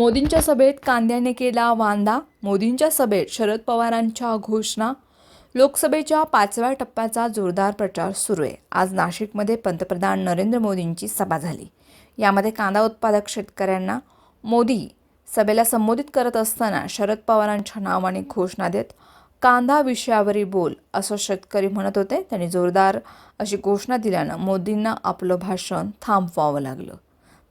मोदींच्या सभेत कांद्याने केला वांदा मोदींच्या सभेत शरद पवारांच्या घोषणा. लोकसभेच्या पाचव्या टप्प्याचा जोरदार प्रचार सुरू आहे. आज नाशिकमध्ये पंतप्रधान नरेंद्र मोदींची सभा झाली. यामध्ये कांदा उत्पादक शेतकऱ्यांना मोदी सभेला संबोधित करत असताना शरद पवारांच्या नावाने घोषणा देत कांदा विषयावरील बोल असं शेतकरी म्हणत होते. त्यांनी जोरदार अशी घोषणा दिल्यानं मोदींना आपलं भाषण थांबवावं लागलं.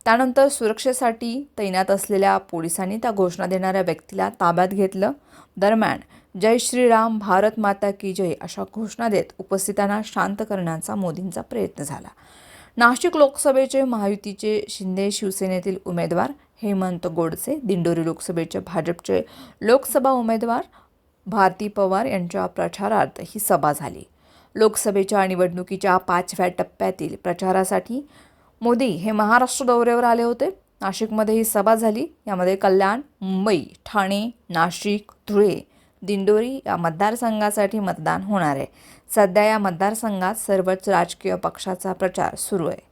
त्यानंतर सुरक्षेसाठी तैनात असलेल्या पोलिसांनी त्या घोषणा देणाऱ्या व्यक्तीला ताब्यात घेतलं. दरम्यान जय श्रीराम भारत माता की जय अशा घोषणा देत उपस्थितांना शांत करण्याचा मोदींचा प्रयत्न झाला. नाशिक लोकसभेचे महायुतीचे शिंदे शिवसेनेतील उमेदवार हेमंत गोडसे दिंडोरी लोकसभेचे भाजपचे लोकसभा उमेदवार भारती पवार यांच्या प्रचारार्थ ही सभा झाली. लोकसभेच्या निवडणुकीच्या पाचव्या टप्प्यातील प्रचारासाठी मोदी हे महाराष्ट्र दौऱ्यावर आले होते. नाशिकमध्ये ही सभा झाली. यामध्ये कल्याण मुंबई ठाणे नाशिक धुळे दिंडोरी या मतदारसंघासाठी मतदान होणार आहे. सध्या या मतदारसंघात सर्वच राजकीय पक्षाचा प्रचार सुरू आहे.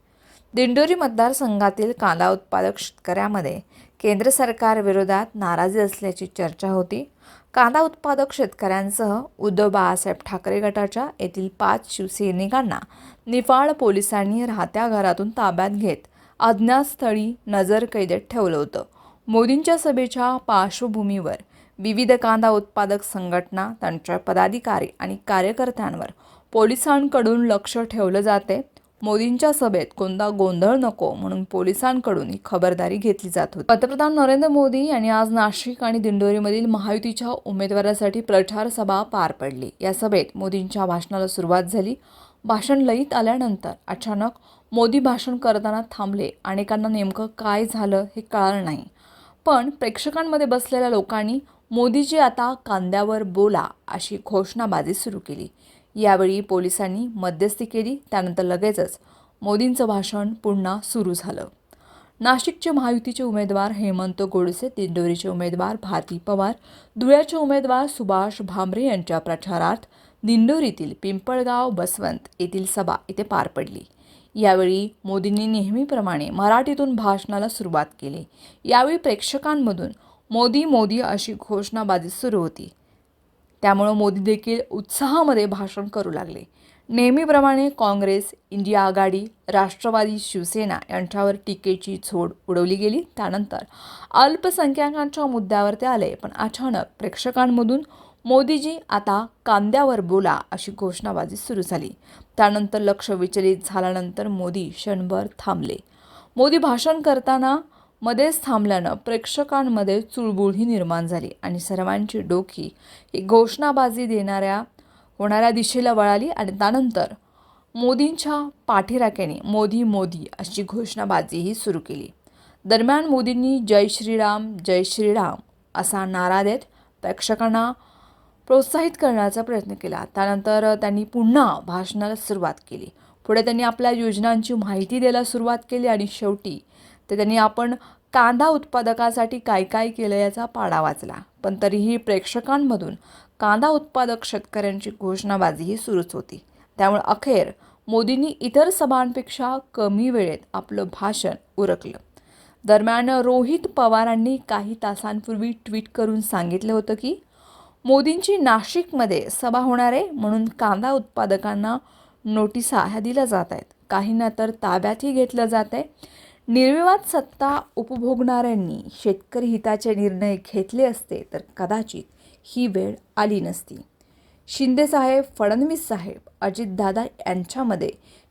दिंडोरी मतदारसंघातील कांदा उत्पादक शेतकऱ्यामध्ये केंद्र सरकारविरोधात नाराजी असल्याची चर्चा होती. कांदा उत्पादक शेतकऱ्यांसह उद्धव बाळासाहेब ठाकरे गटाच्या येथील पाच शिवसैनिकांना निफाड पोलिसांनी राहत्या घरातून ताब्यात घेत अज्ञातस्थळी नजर कैदेत ठेवलं होतं. मोदींच्या सभेच्या पार्श्वभूमीवर विविध कांदा उत्पादक संघटना त्यांच्या पदाधिकारी आणि कार्यकर्त्यांवर पोलिसांकडून लक्ष ठेवलं जाते. मोदींच्या सभेत कोणता गोंधळ नको म्हणून पोलिसांकडून ही खबरदारी घेतली जात होती. पंतप्रधान नरेंद्र मोदी यांनी आज नाशिक आणि दिंडोरीमधील महायुतीच्या उमेदवारासाठी प्रचार सभा पार पडली. या सभेत मोदींच्या भाषणाला सुरुवात झाली. भाषण लईत आल्यानंतर अचानक मोदी भाषण करताना थांबले. अनेकांना नेमकं काय झालं हे कळालं नाही. पण प्रेक्षकांमध्ये बसलेल्या लोकांनी मोदीजी आता कांद्यावर बोला अशी घोषणाबाजी सुरू केली. यावेळी पोलिसांनी मध्यस्थी केली त्यानंतर लगेचच मोदींचं भाषण पुन्हा सुरू झालं. नाशिकचे महायुतीचे उमेदवार हेमंत गोडसे दिंडोरीचे उमेदवार भारती पवार धुळ्याचे उमेदवार सुभाष भामरे यांच्या प्रचारार्थ दिंडोरीतील पिंपळगाव बसवंत येथील सभा इथे पार पडली. यावेळी मोदींनी नेहमीप्रमाणे मराठीतून भाषणाला सुरुवात केली. यावेळी प्रेक्षकांमधून मोदी मोदी अशी घोषणाबाजी सुरू होती. त्यामुळं मोदी देखील उत्साहामध्ये भाषण करू लागले. नेहमीप्रमाणे काँग्रेस इंडिया आघाडी राष्ट्रवादी शिवसेना यांच्यावर टीकेची झोड उडवली गेली. त्यानंतर अल्पसंख्याकांच्या मुद्द्यावर ते आले पण अचानक प्रेक्षकांमधून मोदीजी आता कांद्यावर बोला अशी घोषणाबाजी सुरू झाली. त्यानंतर लक्ष विचलित झाल्यानंतर मोदी क्षणभर थांबले. मोदी भाषण करताना मध्येच थांबल्यानं प्रेक्षकांमध्ये चुळबुळही निर्माण झाली आणि सर्वांची डोकी ही घोषणाबाजी देणाऱ्या होणाऱ्या दिशेला वळाली आणि त्यानंतर मोदींच्या पाठीराख्याने मोदी मोदी अशी घोषणाबाजीही सुरू केली. दरम्यान मोदींनी जय श्रीराम जय श्रीराम असा नारा देत प्रेक्षकांना प्रोत्साहित करण्याचा प्रयत्न केला. त्यानंतर त्यांनी पुन्हा भाषणाला सुरुवात केली. पुढे त्यांनी आपल्या योजनांची माहिती द्यायला सुरुवात केली आणि शेवटी तर त्यांनी आपण कांदा उत्पादकासाठी काय काय केलं याचा पाडा वाचला. पण तरीही प्रेक्षकांमधून कांदा उत्पादक शेतकऱ्यांची घोषणाबाजी ही सुरूच होती. त्यामुळे अखेर मोदींनी इतर सभांपेक्षा कमी वेळेत आपलं भाषण उरकलं. दरम्यान रोहित पवारांनी काही तासांपूर्वी ट्विट करून सांगितलं होतं की मोदींची नाशिकमध्ये सभा होणार आहे म्हणून कांदा उत्पादकांना नोटिसा ह्या दिल्या जात आहेत. काहींना तर ताब्यातही घेतलं जात आहे. निर्विवाद सत्ता उपभोगणाऱ्यांनी शेतकरी हिताचे निर्णय घेतले असते तर कदाचित ही वेळ आली नसती. शिंदेसाहेब फडणवीस साहेब अजितदादा यांच्यामध्ये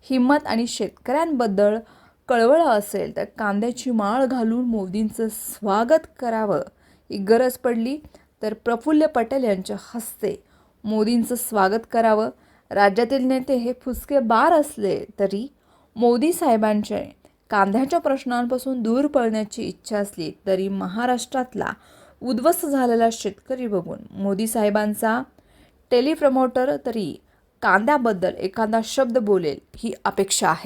हिंमत आणि शेतकऱ्यांबद्दल कळवळं असेल तर कांद्याची माळ घालून मोदींचं स्वागत करावं ही गरज पडली तर प्रफुल्ल पटेल यांच्या हस्ते मोदींचं स्वागत करावं. राज्यातील नेते हे फुसके बार असले तरी मोदी साहेबांचे कांद्याच्या प्रश्नांपासून दूर पळण्याची इच्छा असली तरी महाराष्ट्रातला उद्ध्वस्त झालेला शेतकरी बघून मोदी साहेबांचा टेलिप्रमोटर तरी कांद्याबद्दल एखादा शब्द बोलेल ही अपेक्षा आहे.